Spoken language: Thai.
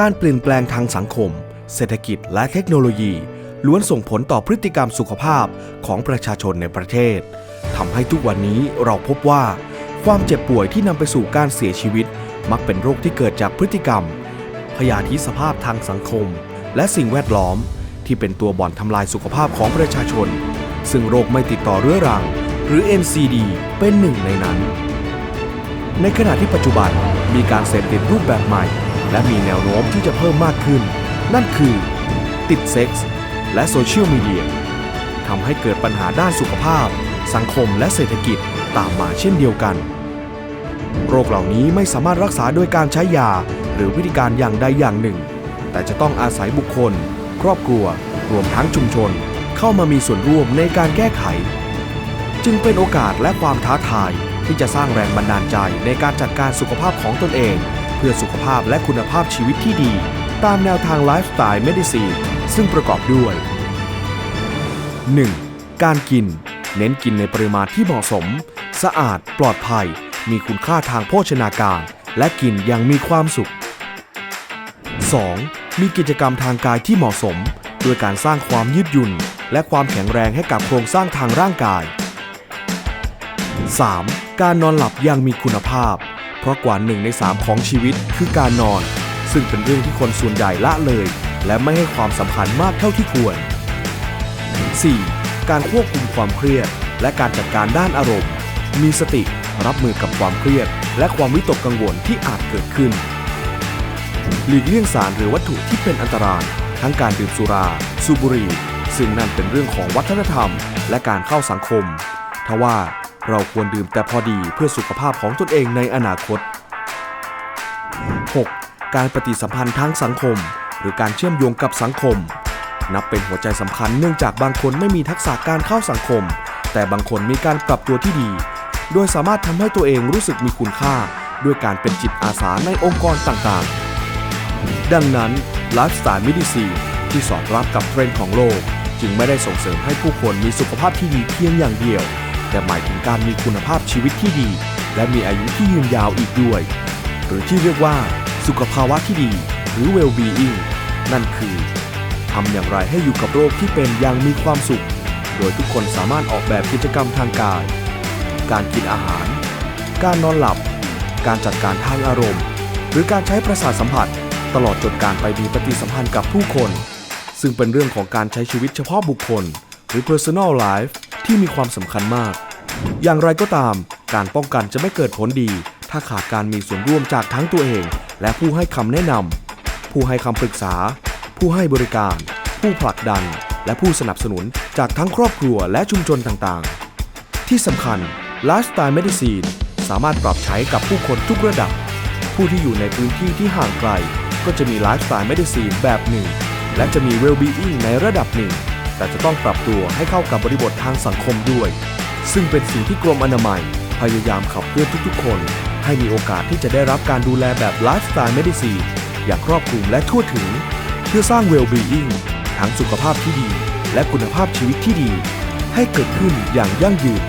การเปลี่ยนแปลงทางสังคม เศรษฐกิจและเทคโนโลยี ล้วนส่งผลต่อพฤติกรรมสุขภาพของประชาชนในประเทศทำให้ทุกวันนี้เราพบว่า ความเจ็บป่วยที่นำไปสู่การเสียชีวิต มักเป็นโรคที่เกิดจากพฤติกรรม พยาธิสภาพทางสังคม และสิ่งแวดล้อม ที่เป็นตัวบ่อนทำลายสุขภาพของประชาชน ซึ่งโรคไม่ติดต่อเรื้อรัง หรือ NCD เป็นหนึ่งในนั้น ในขณะที่ปัจจุบันมีการเสพติดรูปแบบใหม่ และมีแนวโน้มที่จะเพิ่มมากขึ้น นั่นคือ ติดเซ็กส์และโซเชียลมีเดียทำให้เกิดปัญหาด้านสุขภาพ สังคมและเศรษฐกิจตามมาเช่นเดียวกัน โรคเหล่านี้ไม่สามารถรักษาโดยการใช้ยา หรือวิธีการอย่างใดอย่างหนึ่ง แต่จะต้องอาศัยบุคคล ครอบครัว รวมทั้งชุมชน เข้ามามีส่วนร่วมในการแก้ไข จึงเป็นโอกาสและความท้าทายที่จะสร้างแรงบันดาลใจในการจัดการสุขภาพของตนเอง พื่อสุขภาพและคุณภาพชีวิตที่ดี ตามแนวทางไลฟ์สไตล์เมดิซีซึ่งประกอบด้วย 1. การกิน เน้นกินในปริมาณที่เหมาะสม สะอาด ปลอดภัย มีคุณค่าทางโภชนาการ และกินอย่างมีความสุข 2. มีกิจกรรมทางกายที่เหมาะสมด้วยการสร้างความยืดหยุ่น และความแข็งแรงให้กับโครงสร้างทางร่างกาย 3. การนอนหลับอย่างมีคุณภาพ เพราะกว่า1ใน3ของชีวิตคือการนอน ซึ่งเป็นเรื่องที่คนส่วนใหญ่ละเลย และไม่ให้ความสำคัญมากเท่าที่ควร 4. การควบคุมความเครียด และการจัดการด้านอารมณ์ มีสติรับมือกับความเครียด และความวิตกกังวลที่อาจเกิดขึ้น หลีกเลี่ยงสารหรือวัตถุที่เป็นอันตราย ทั้งการดื่มสุรา สูบบุหรี่ซึ่งนั่นเป็นเรื่องของวัฒนธรรม และการเข้าสังคม ทว่า เราควรดื่มแต่พอดีเพื่อสุขภาพของตนเองในอนาคต 6. การปฏิสัมพันธ์ทางสังคม หรือการเชื่อมโยงกับสังคม นับเป็นหัวใจสำคัญเนื่องจากบางคนไม่มีทักษะการเข้าสังคม แต่บางคนมีการปรับตัวที่ดี โดยสามารถทำให้ตัวเองรู้สึกมีคุณค่า ด้วยการเป็นจิตอาสาในองค์กรต่างๆ ดังนั้นไลฟ์สไตล์มิดิซีที่สอดรับกับเทรนด์ของโลก จึงไม่ได้ส่งเสริมให้ผู้คนมีสุขภาพที่ดีเพียงอย่างเดียว แต่หมายถึงการมีคุณภาพชีวิตที่ดี และมีอายุที่ยืนยาวอีกด้วย หรือที่เรียกว่า สุขภาวะที่ดี หรือ well-being นั่นคือทำอย่างไรให้อยู่กับโรคที่เป็นอย่างมีความสุข โดยทุกคนสามารถออกแบบกิจกรรมทางกาย การกินอาหาร การนอนหลับ การจัดการทางอารมณ์ หรือการใช้ประสาทสัมผัส ตลอดจนการไปมีปฏิสัมพันธ์กับผู้คน ซึ่งเป็นเรื่องของการใช้ชีวิตเฉพาะบุคคล หรือ personal life ที่มีความสำคัญมาก อย่างไรก็ตาม การป้องกันจะไม่เกิดผลดี ถ้าขาดการมีส่วนร่วมจากทั้งตัวเอง และผู้ให้คำแนะนำผู้ให้คำปรึกษา ผู้ให้บริการ ผู้ผลักดัน และผู้สนับสนุนจากทั้งครอบครัวและชุมชนต่างๆ ที่สำคัญ Lifestyle Medicine สามารถปรับใช้กับผู้คนทุกระดับ ผู้ที่อยู่ในพื้นที่ที่ห่างไกล ก็จะมี Lifestyle Medicine แบบหนึ่ง และจะมี Well-being ในระดับหนึ่ง แต่จะต้องปรับตัวให้เข้ากับบริบททางสังคมด้วย ซึ่งเป็นสิ่งที่กรมอนามัย พยายามขับเคลื่อนทุกๆ คน ให้มีโอกาสที่จะได้รับการดูแลแบบไลฟ์สไตล์เมดิซีอย่างครอบคลุมและทั่วถึง เพื่อสร้างเวลบีอิงทั้งสุขภาพที่ดี และคุณภาพชีวิตที่ดี ให้เกิดขึ้นอย่างยั่งยืน